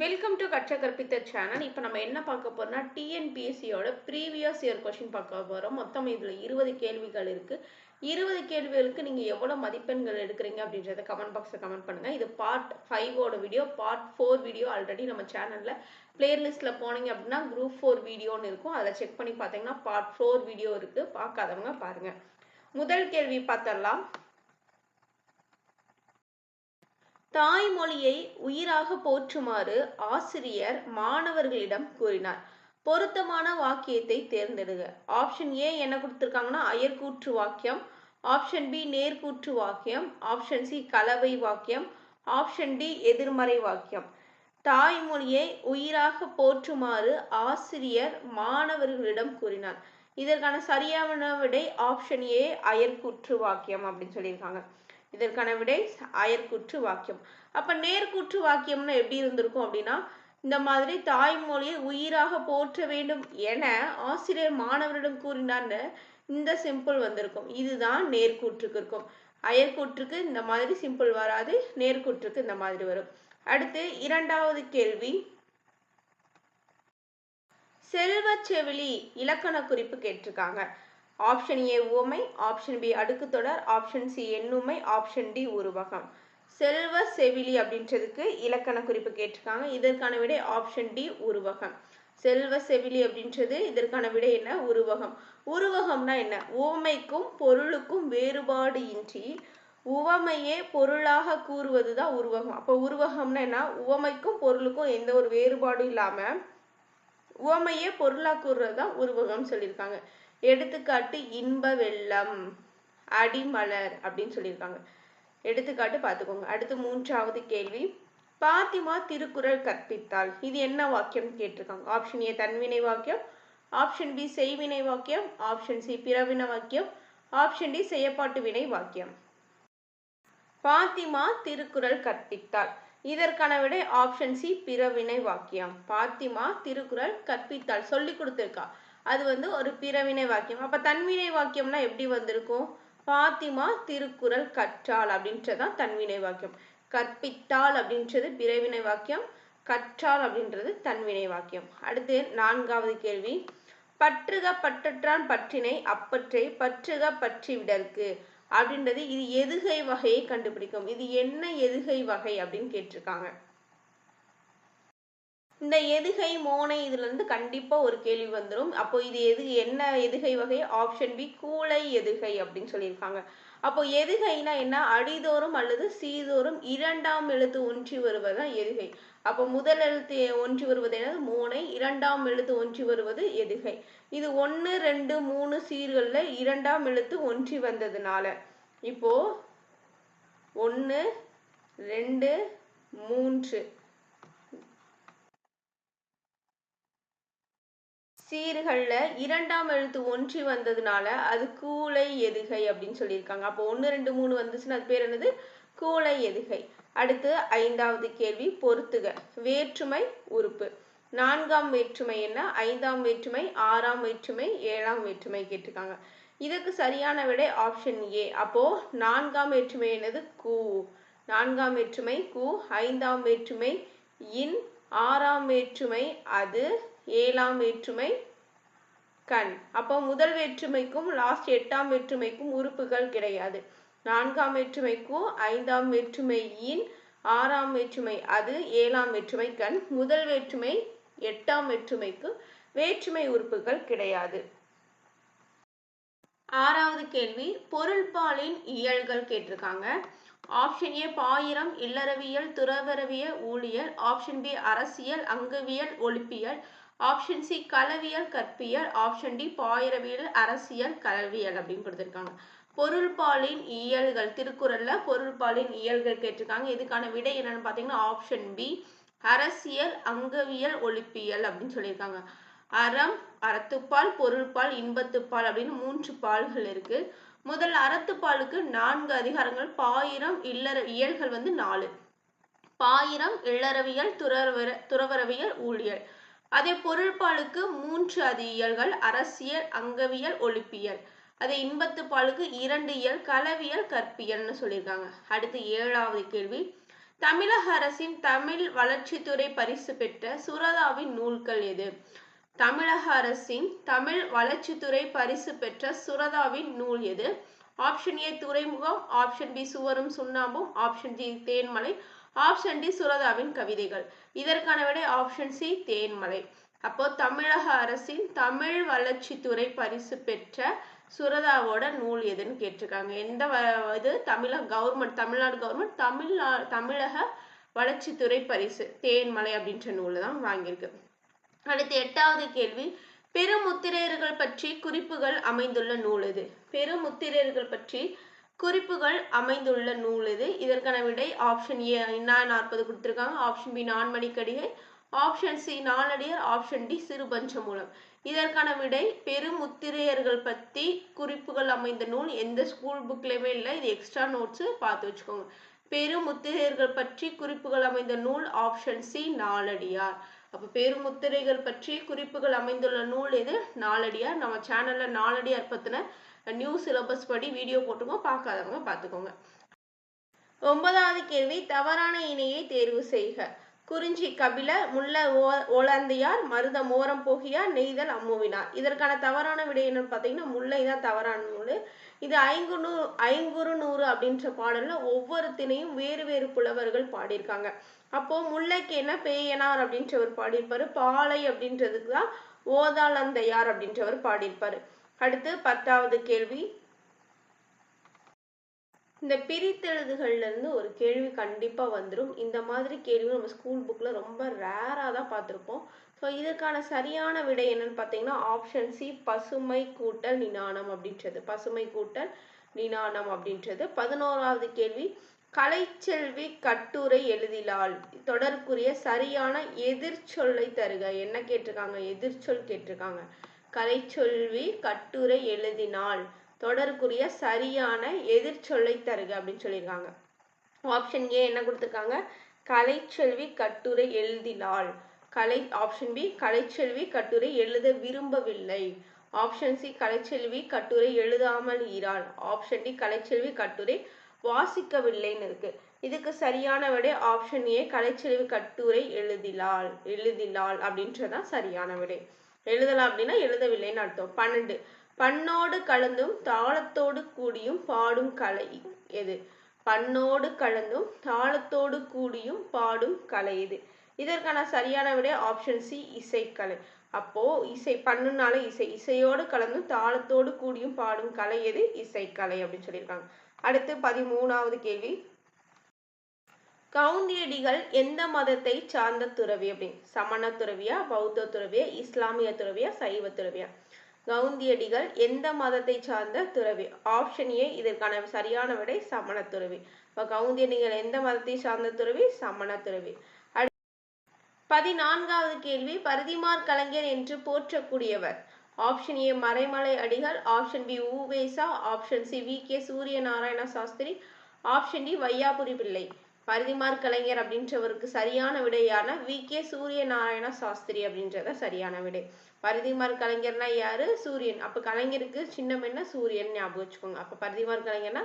Welcome to கற்ற கற்பித்த channel இப்போ நம்ம என்ன பார்க்க போறோம்னா டிஎன்பிஎஸ்சியோட ப்ரீவியஸ் இயர் கொஷின் பார்க்க போகிறோம் மொத்தம் இதில் இருபது கேள்விகள் இருக்குது இருபது கேள்விகளுக்கு நீங்கள் எவ்வளோ மதிப்பெண்கள் எடுக்கிறீங்க அப்படின்றத கமெண்ட் பாக்ஸில் கமெண்ட் பண்ணுங்கள் இது part ஃபைவோட video part four video already நம்ம சேனலில் பிளேலிஸ்ட்டில் போனீங்க அப்படின்னா குரூப் ஃபோர் வீடியோன்னு இருக்கும். அதில் செக் பண்ணி பார்த்தீங்கன்னா பார்ட் ஃபோர் வீடியோ இருக்குது பார்க்காதவங்க பாருங்கள் முதல் கேள்வி பார்த்தரலாம் தாய்மொழியை உயிராக போற்றுமாறு ஆசிரியர் மாணவர்களிடம் கூறினார். பொருத்தமான வாக்கியத்தை தேர்ந்தெடுங்க. ஆப்ஷன் ஏ என்ன கொடுத்துருக்காங்கன்னா அயர்கூற்று வாக்கியம். ஆப்ஷன் பி நேர்கூற்று வாக்கியம். ஆப்ஷன் சி கலவை வாக்கியம். ஆப்ஷன் டி எதிர்மறை வாக்கியம். தாய்மொழியை உயிராக போற்றுமாறு ஆசிரியர் மாணவர்களிடம் கூறினார். இதற்கான சரியான விடை ஆப்ஷன் ஏ அயர்கூற்று வாக்கியம் அப்படின்னு சொல்லியிருக்காங்க. இதற்கான விடை அயற்குற்று வாக்கியம். அப்ப நேர்கூற்று வாக்கியம்னு எப்படி இருந்திருக்கும் அப்படின்னா இந்த மாதிரி தாய்மொழியை உயிராக போற்ற வேண்டும் என ஆசிரியர் மாணவரிடம் கூறினார்னு இந்த சிம்பிள் வந்திருக்கும். இதுதான் நேர்கூற்றுக்கு இருக்கும். அயற்கூற்றுக்கு இந்த மாதிரி சிம்பிள் வராது நேர்கூற்றுக்கு இந்த மாதிரி வரும். அடுத்து இரண்டாவது கேள்வி. செல்வ செவிலி இலக்கண குறிப்பு கேட்டிருக்காங்க. ஆப்ஷன் ஏ உவமை ஆப்ஷன் பி அடுக்கு தொடர் ஆப்ஷன் சி எண்ணுமை ஆப்ஷன் டி உருவகம். செல்வ செவிலி அப்படின்றதுக்கு இலக்கண குறிப்பு கேட்டிருக்காங்க. இதற்கான விடை ஆப்ஷன் டி உருவகம். செல்வ செவிலி அப்படின்றது இதற்கான விடை என்ன? உருவகம். உருவகம்னா என்ன? உவமைக்கும் பொருளுக்கும் வேறுபாடு இன்றி உவமையே பொருளாக கூறுவது தான் உருவகம். அப்போ உருவகம்னா என்ன? உவமைக்கும் பொருளுக்கும் எந்த ஒரு வேறுபாடும் இல்லாம உவமையே பொருளாக கூறுறது தான் உருவகம் சொல்லியிருக்காங்க. எடுத்துக்காட்டு இன்ப வெள்ளம் அடிமலர் அப்படின்னு சொல்லியிருக்காங்க. எடுத்துக்காட்டு பார்த்துக்கோங்க. அடுத்து மூன்றாவது கேள்வி. பாத்திமா திருக்குறள் கற்பித்தாள் இது என்ன வாக்கியம் கேட்டிருக்காங்க? ஆப்ஷன் ஏ தன்வினை வாக்கியம் ஆப்ஷன் பி செய்வினை வாக்கியம் ஆப்ஷன் சி பிறவின வாக்கியம் ஆப்ஷன் டி செய்யப்பாட்டு வினை வாக்கியம். பாத்திமா திருக்குறள் கற்பித்தாள் இதற்கான விடை ஆப்ஷன் சி பிறவினை வாக்கியம். பாத்திமா திருக்குறள் கற்பித்தாள் சொல்லி கொடுத்திருக்கா. அது வந்து ஒரு பிறவினை வாக்கியம். அப்ப தன்வினை வாக்கியம்னா எப்படி வந்திருக்கும்? பாத்திமா திருக்குறள் கற்றாள் அப்படின்றதான் தன்வினை வாக்கியம். கற்பித்தாள் அப்படின்றது பிறவினை வாக்கியம் கற்றாள் அப்படின்றது தன்வினை வாக்கியம். அடுத்து நான்காவது கேள்வி. பற்றுக பற்றற்றான் பற்றினை அப்பற்றை பற்றுக பற்றி விடற்கு அப்படின்றது இது எதுகை வகையை கண்டுபிடிக்கும். இது என்ன எதுகை வகை அப்படின்னு கேட்டிருக்காங்க. இந்த எதுகை மோனை இதுல இருந்து கண்டிப்பா ஒரு கேள்வி வந்துடும் அப்போ இது எது என்ன எதுகை வகை? ஆப்ஷன் பி கூளை எதுகை அப்படின்னு சொல்லியிருக்காங்க. அப்போ எதுகைனா என்ன? அடிதோறும் அல்லது சீதோறும் இரண்டாம் எழுத்து ஒன்றி வருவதுதான் எதுகை. அப்போ முதல் எழுத்து ஒன்றி வருவது என்னது? மூனை. இரண்டாம் எழுத்து ஒன்றி வருவது எதுகை. இது ஒன்று ரெண்டு மூணு சீர்களில் இரண்டாம் எழுத்து ஒன்றி வந்ததுனால இப்போ ஒன்று ரெண்டு மூன்று சீர்களில் இரண்டாம் எழுத்து ஒன்றி வந்ததுனால அது கூளை எதுகை அப்படின்னு சொல்லியிருக்காங்க. அப்போ ஒன்று ரெண்டு மூணு வந்துச்சுன்னா அது பேர் என்னது? கூளை எதுகை. அடுத்து ஐந்தாவது கேள்வி பொறுத்துக. வேற்றுமை உறுப்பு. நான்காம் வேற்றுமை என்ன? ஐந்தாம் வேற்றுமை ஆறாம் வேற்றுமை ஏழாம் வேற்றுமை கேட்டிருக்காங்க. இதுக்கு சரியான விடை ஆப்ஷன் ஏ அப்போ நான்காம் வேற்றுமை என்னது? கூ. நான்காம் வேற்றுமை கூ. ஐந்தாம் வேற்றுமை இன். ஆறாம் வேற்றுமை அது ஏழாம் வேற்றுமை கண். அப்போ முதல் வேற்றுமைக்கும் லாஸ்ட் எட்டாம் வேற்றுமைக்கும் உறுப்புகள் கிடையாது. நான்காம் வேற்றுமைக்கும் ஐந்தாம் வேற்றுமையின் ஆறாம் வேற்றுமை அது ஏழாம் வேற்றுமை கண். முதல் வேற்றுமை எட்டாம் வேற்றுமைக்கு வேற்றுமை உறுப்புகள் கிடையாது. ஆறாவது கேள்வி பொருள்பாலின் இயல்கள் கேட்டிருக்காங்க. ஆப்ஷன் ஏ பாயிரம் இல்லறவியல் துறவரவிய ஊழியல். ஆப்ஷன் பி அரசியல் அங்கவியல் ஒழிப்பியல். ஆப்ஷன் சி கலவியல் கற்பியல். ஆப்ஷன் டி பாயிரவியல் அரசியல் கலவியல் அப்படின்னு கொடுத்துருக்காங்க பொருள்பாலின் இயல்கள் திருக்குறள்ல பொருள்பாலின் இயல்கள் கேட்டிருக்காங்க. இதுக்கான விடை என்னன்னு பாத்தீங்கன்னா ஆப்ஷன் பி அரசியல் அங்கவியல் ஒழிப்பியல் அப்படின்னு சொல்லியிருக்காங்க. அறம் அறத்துப்பால் பொருள்பால் இன்பத்துப்பால் அப்படின்னு மூன்று பால்கள் இருக்கு. முதல் அறத்துப்பாலுக்கு நான்கு அதிகாரங்கள் பாயிரம் இல்லற இயல்கள் வந்து நாலு. பாயிரம் இல்லறவியல் துறவர துறவரவியல் ஊழியல். அதே பொருள்பாலுக்கு மூன்று அதியல்கள் அரசியல் அங்கவியல் ஒழிப்பியல் அதே இன்பத்து பாலுக்கு இரண்டு இயல் களவியல் கற்பியல்னு சொல்லியிருக்காங்க. அடுத்து ஏழாவது கேள்வி. தமிழக அரசின் தமிழ் வளர்ச்சித்துறை பரிசு பெற்ற சுரதாவின் நூல்கள் எது? தமிழக அரசின் தமிழ் வளர்ச்சித்துறை பரிசு பெற்ற சுரதாவின் நூல் எது? ஆப்ஷன் ஏ துறைமுகம் ஆப்ஷன் பி சுவரும் சுண்ணாம்பும் ஆப்ஷன் ஜி தேன்மலை ஆப்ஷன் டி சுரதாவின் கவிதைகள். இதற்கான விடை ஆப்ஷன் சி தேன்மலை. அப்போ தமிழக அரசின் தமிழ் வளர்ச்சித்துறை பரிசு பெற்ற சுரதாவோட நூல் எதுன்னு கேட்டிருக்காங்க. எந்த இது? தமிழக கவர்மெண்ட் தமிழ்நாடு கவர்மெண்ட் தமிழ்நா தமிழக வளர்ச்சித்துறை பரிசு. தேன்மலை அப்படின்ற நூலை தான் வாங்கியிருக்கு. அடுத்து எட்டாவது கேள்வி. பெருமுத்திரையர்கள் பற்றி குறிப்புகள் அமைந்துள்ள நூல் இது பெருமுத்திரையர்கள் பற்றி குறிப்புகள் அமைந்துள்ள நூல் இது. இதற்கான விடை ஆப்ஷன் ஏ இன்னா நாற்பது கொடுத்துருக்காங்க. Option B Nanmanikkadigai option C நாளடியர். Option D சிறுபஞ்சமூலம். இதற்கான விடை பெருமுத்திரையர்கள் பற்றி குறிப்புகள் அமைந்த நூல் எந்த ஸ்கூல் புக்லேயுமே இல்லை. இது எக்ஸ்ட்ரா நோட்ஸு பார்த்து வச்சுக்கோங்க. பெருமுத்திரையர்கள் பற்றி குறிப்புகள் அமைந்த நூல் ஆப்ஷன் சி நாலடியார் அப்போ பெருமுத்திரைகள் பற்றி குறிப்புகள் அமைந்துள்ள நூல் எது? நாலடியார் நம்ம சேனல்ல நாலடியார் பத்தின நியூ சிலபஸ் படி வீடியோ போட்டுக்கோங்க பார்க்காதவங்க பார்த்துக்கோங்க. ஒன்பதாவது கேள்வி தவறான இணையை தேர்வு செய்க. குறிஞ்சி கபில முல்ல ஓலந்தையார் மருதம் மோரம் போகியார் நெய்தல் அம்முவினார். இதற்கான தவறான விடை என்னன்னு பார்த்தீங்கன்னா முல்லை தான் தவறான நூல். இது ஐங்குறு ஐங்குறு நூறு அப்படின்ற பாடல்ல ஒவ்வொரு திணையும் வேறு வேறு புலவர்கள் பாடியிருக்காங்க. அப்போ முல்லைக்கு என்ன பேயனார் அப்படின்றவர் பாடியிருப்பாரு. பாலை அப்படின்றதுக்கு தான் ஓதாளந்தையார் அப்படின்றவர் பாடியிருப்பாரு. அடுத்து பத்தாவது கேள்வி. இந்த பிரித்தெழுதுகள்ல இருந்து ஒரு கேள்வி கண்டிப்பா வந்துடும் இந்த மாதிரி கேள்வி நம்ம ஸ்கூல் புக்ல ரொம்ப ரேரா தான் பார்த்துருப்போம். ஸோ இதுக்கான சரியான விடை என்னன்னு பார்த்தீங்கன்னா ஆப்ஷன் சி பசுமை கூட்டல் நினானம் அப்படின்றது. பசுமை கூட்டல் நினானம் அப்படின்றது. பதினோராவது கேள்வி. கலைச்செல்வி கட்டுரை எழுதிலால் தொடர்புரிய சரியான எதிர்ச்சொல்லை தருக. என்ன கேட்டிருக்காங்க? எதிர்ச்சொல் கேட்டிருக்காங்க. கலைச்சொல்வி கட்டுரை எழுதினாள். தொடருக்குரிய சரியான எதிர்ச்சொல்லை தருக அப்படின்னு சொல்லியிருக்காங்க. ஆப்ஷன் ஏ என்ன கொடுத்துருக்காங்க? கலைச்செல்வி கட்டுரை எழுதினாள். கலை ஆப்ஷன் பி கலைச்செல்வி கட்டுரை எழுத விரும்பவில்லை. ஆப்ஷன் சி கலைச்செல்வி கட்டுரை எழுதாமல் ஈராள் ஆப்ஷன் டி கலைச்செல்வி கட்டுரை வாசிக்கவில்லைன்னு இருக்கு. இதுக்கு சரியான விடை ஆப்ஷன் ஏ கலைச்செல்வி கட்டுரை எழுதினாள் எழுதினால் அப்படின்றதான் சரியான விடை. எழுதலாம் அப்படின்னா எழுதவில்லைன்னு அர்த்தம். பன்னெண்டு. பண்ணோடு கலந்தும் தாளத்தோடு கூடியும் பாடும் கலை எது? பண்ணோடு கலந்தும் தாளத்தோடு கூடியும் பாடும் கலை எது? இதற்கான சரியான விட ஆப்ஷன் சி இசைக்கலை. அப்போ இசை பண்ணுனால இசை. இசையோடு கலந்தும் தாளத்தோடு கூடியும் பாடும் கலை எது? இசைக்கலை அப்படின்னு சொல்லியிருக்காங்க. அடுத்து பதிமூணாவது கேள்வி. கவுந்தியடிகள் எந்த மதத்தை சார்ந்த துறவி அப்படின்னு சமண துறவியா பௌத்த துறவியா இஸ்லாமிய துறவியா சைவ துறவியா? கவுந்தியடிகள் எந்த மதத்தை சார்ந்த துறவி? ஆப்ஷன் ஏ இதற்கான சரியான விடை சமண துறவி. இப்போ கவுந்தியடிகள் எந்த மதத்தை சார்ந்த துறவி? சமண துறவி. பதினான்காவது கேள்வி பரிதிமார் கலைஞர் என்று போற்றக்கூடியவர். Option A Maraimalai Adigal. Option B U Ve Sa. Option C V K Suriya Narayana Sastri. Option D Vaiyapuri Pillai. Parithimar Kalaignar அப்படின்றவருக்கு சரியான விடையான வி. கே. சூரிய நாராயண சாஸ்திரி அப்படின்றத சரியான விடை. பரிதிமார் கலைஞர்னா யாரு? சூரியன். அப்ப கலைஞருக்கு சின்னம் என்ன? சூரியன் ஞாபகம் வச்சுக்கோங்க. அப்ப பரிதிமார் கலைஞர்னா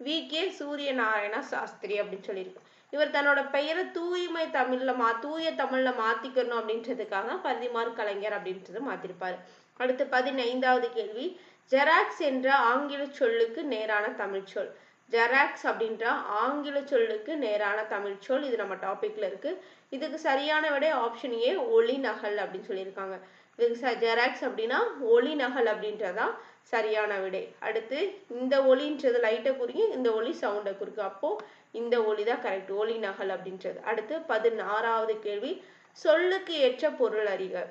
வி. கே. சூரிய நாராயண சாஸ்திரி அப்படின்னு சொல்லியிருக்கோம் இவர் தன்னோட பெயரை தூய்மை தமிழ்ல மா தூய தமிழ்ல மாத்திக்கணும் அப்படின்றதுக்காக பரிதிமார் கலைஞர் அப்படின்றத மாத்திருப்பாரு. அடுத்து பதினைந்தாவது கேள்வி. ஜெராக்ஸ் என்ற ஆங்கில சொல்லுக்கு நேரான தமிழ் சொல். ஜெராக்ஸ் அப்படின்ற ஆங்கில சொல்லுக்கு நேரான தமிழ் சொல் இது நம்ம டாபிக்ல இருக்கு. இதுக்கு சரியான விடை ஆப்ஷன் ஏ ஒளி நகல் அப்படின்னு சொல்லியிருக்காங்க. இதுக்கு ஜெராக்ஸ் அப்படின்னா ஒளி நகல் அப்படின்றதான் சரியான விடை. அடுத்து இந்த ஒளின்றது லைட்டை குறிங்க இந்த ஒளி சவுண்டை குறிக்கும். அப்போ இந்த ஒளி தான் கரெக்ட் ஒளி நகல் அப்படின்றது. அடுத்து பதினாறாவது கேள்வி. சொல்லுக்கு ஏற்ற பொருள் அறிக.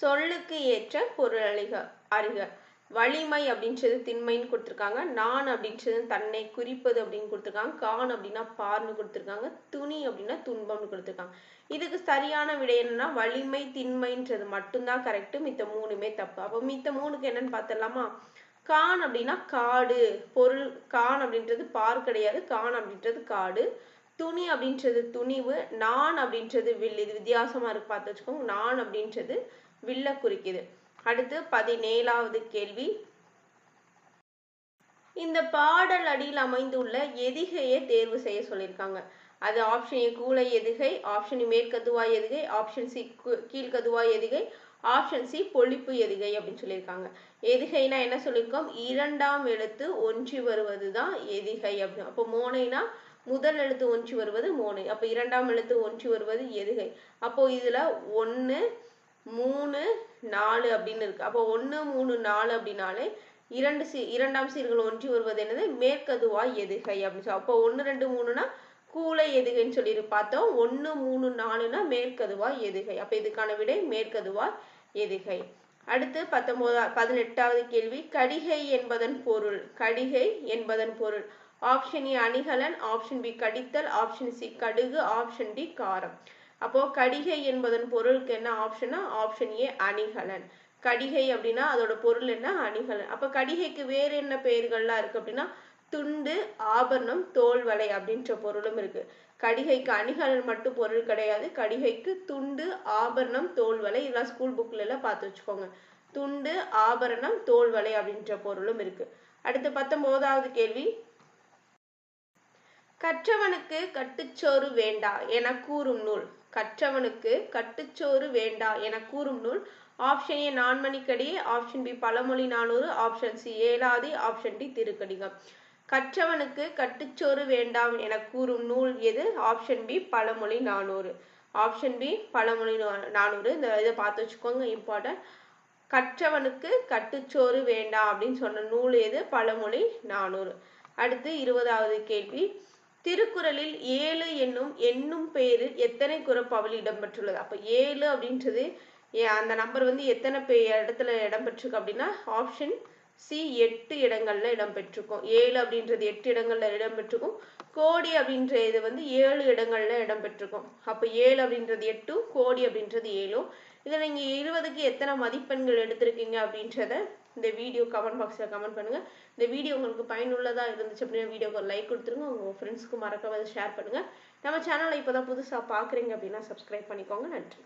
சொல்லுக்கு ஏற்ற பொருள் அறிக. அறிக. வலிமை அப்படின்றது திண்மைன்னு கொடுத்துருக்காங்க. நான் அப்படின்றது தன்னை குறிப்பது அப்படின்னு கொடுத்துருக்காங்க. கான் அப்படின்னா பார்னு கொடுத்துருக்காங்க. துணி அப்படின்னா துன்பம்னு கொடுத்துருக்காங்க. இதுக்கு சரியான விடை என்னன்னா வலிமை திண்மைன்றது மட்டும்தான் கரெக்டு மித்த மூணுமே தப்பு. அப்போ மித்த மூணுக்கு என்னன்னு பார்த்துடலாமா? கான் அப்படின்னா காடு பொருள் கான் அப்படின்றது பார் கிடையாது. கான் அப்படின்றது காடு. துணி அப்படின்றது துணிவு. நான் அப்படின்றது வில். இது வித்தியாசமா இருக்கு பார்த்து வச்சுக்கோங்க. நான் அப்படின்றது வில்ல குறிக்குது. அடுத்து பதினேழாவது கேள்வி. இந்த பாடல் அடியில் அமைந்துள்ள எதிகையை தேர்வு செய்ய சொல்லியிருக்காங்க. அது ஆப்ஷன் ஏ கூலை எதுகை ஆப்ஷன் மேற்கதுவாய் எதுகை ஆப்ஷன் சி கீழ்கதுவாய் எதுகை ஆப்ஷன் சி பொழிப்பு எதுகை அப்படின்னு சொல்லியிருக்காங்க. எதுகைனா என்ன சொல்லியிருக்கோம்? இரண்டாம் எழுத்து ஒன்றி வருவது தான் எதிகை அப்படின்னு. அப்போ மோனைனா முதல் எழுத்து ஒன்றி வருவது மோனை. அப்போ இரண்டாம் எழுத்து ஒன்றி வருவது எதுகை. அப்போ இதுல ஒன்று மூணு நாலு அப்படின்னு இருக்கு. அப்போ ஒன்று மூணு நாலு அப்படின்னாலே இரண்டு சீ இரண்டாம் சீர்கள் ஒன்றி வருவது என்னது? மேற்கதுவா எதுகை அப்படின்னு சொல்லி அப்போ ஒன்று ரெண்டு மூணுனா கூலை எதுகைன்னு சொல்லி பார்த்தோம். ஒன்று மூணு நாலுனா மேற்கதுவா எதுகை. அப்போ இதுக்கான விடை மேற்கதுவா எதுகை. அடுத்து பத்தொன்பதா பதினெட்டாவது கேள்வி. கடிகை என்பதன் பொருள். கடிகை என்பதன் பொருள். ஆப்ஷன் ஏ அணிகலன். ஆப்ஷன் பி கடித்தல். ஆப்ஷன் சி கடுகு. ஆப்ஷன் டி காரம். அப்போ கடிகை என்பதன் பொருளுக்கு என்ன ஆப்ஷனா ஆப்ஷன் ஏ அணிகலன். கடிகை அப்படின்னா அதோட பொருள் என்ன? அணிகலன். அப்ப கடிகைக்கு வேறு என்ன பெயர்கள்லாம் இருக்கு அப்படின்னா துண்டு ஆபரணம் தோல் வலை அப்படின்ற பொருளும் இருக்கு. கடிகைக்கு அணிகலன் மட்டும் பொருள் கிடையாது. கடிகைக்கு துண்டு ஆபரணம் தோல் வலை இதெல்லாம் ஸ்கூல் புக்ல எல்லாம் பார்த்து வச்சுக்கோங்க. துண்டு ஆபரணம் தோல் வலை அப்படின்ற பொருளும் இருக்கு. அடுத்து பத்தொன்பதாவது கேள்வி. கற்றவனுக்கு கட்டுச்சோறு வேண்டா என கூறும் நூல். கற்றவனுக்கு கட்டுச்சோறு வேண்டா என கூறும் நூல். Option A நான்மணிக்கடியே option B Pazhamozhi Nanooru. Option C Elathi option D Thirikadugam. கற்றவனுக்கு கட்டுச்சோறு வேண்டாம் என கூறும் நூல் எது? Option B Pazhamozhi Nanooru. Option B Pazhamozhi நானூறு. இந்த இதை பார்த்து வச்சுக்கோங்க இம்பார்ட்டன்ட் கற்றவனுக்கு கட்டுச்சோறு வேண்டாம் அப்படின்னு சொன்ன நூல் எது? பழமொழி நானூறு. அடுத்து இருபதாவது கேள்வி. திருக்குறளில் ஏழு என்னும் என்னும் பெயரில் எத்தனை குறப்பாவில் இடம்பெற்றுள்ளது? அப்ப ஏழு அப்படின்றது அந்த நம்பர் வந்து எத்தனை பே இடத்துல இடம்பெற்றிருக்கு அப்படின்னா ஆப்ஷன் சி எட்டு இடங்கள்ல இடம்பெற்றிருக்கும். ஏழு அப்படின்றது எட்டு இடங்கள்ல இடம்பெற்றிருக்கும். கோடி அப்படின்ற இது வந்து ஏழு இடங்கள்ல இடம்பெற்றிருக்கும். அப்ப ஏழு அப்படின்றது எட்டும் கோடி அப்படின்றது ஏழும். இதில் நீங்க இருபதுக்கு எத்தனை மதிப்பெண்கள் எடுத்திருக்கீங்க அப்படின்றத இந்த வீடியோ கமெண்ட் பாக்ஸில் கமெண்ட் பண்ணுங்க. இந்த வீடியோ உங்களுக்கு பயனுள்ளதாக இருந்துச்சு அப்படின்னா வீடியோக்கு ஒரு லைக் கொடுத்துருங்க. உங்கள் ஃப்ரெண்ட்ஸ்க்கு மறக்காம ஷேர் பண்ணுங்கள் நம்ம சேனலை இப்போ தான் புதுசாக பார்க்குறீங்க அப்படின்னா சப்ஸ்கிரைப் பண்ணிக்கோங்க. நன்றி.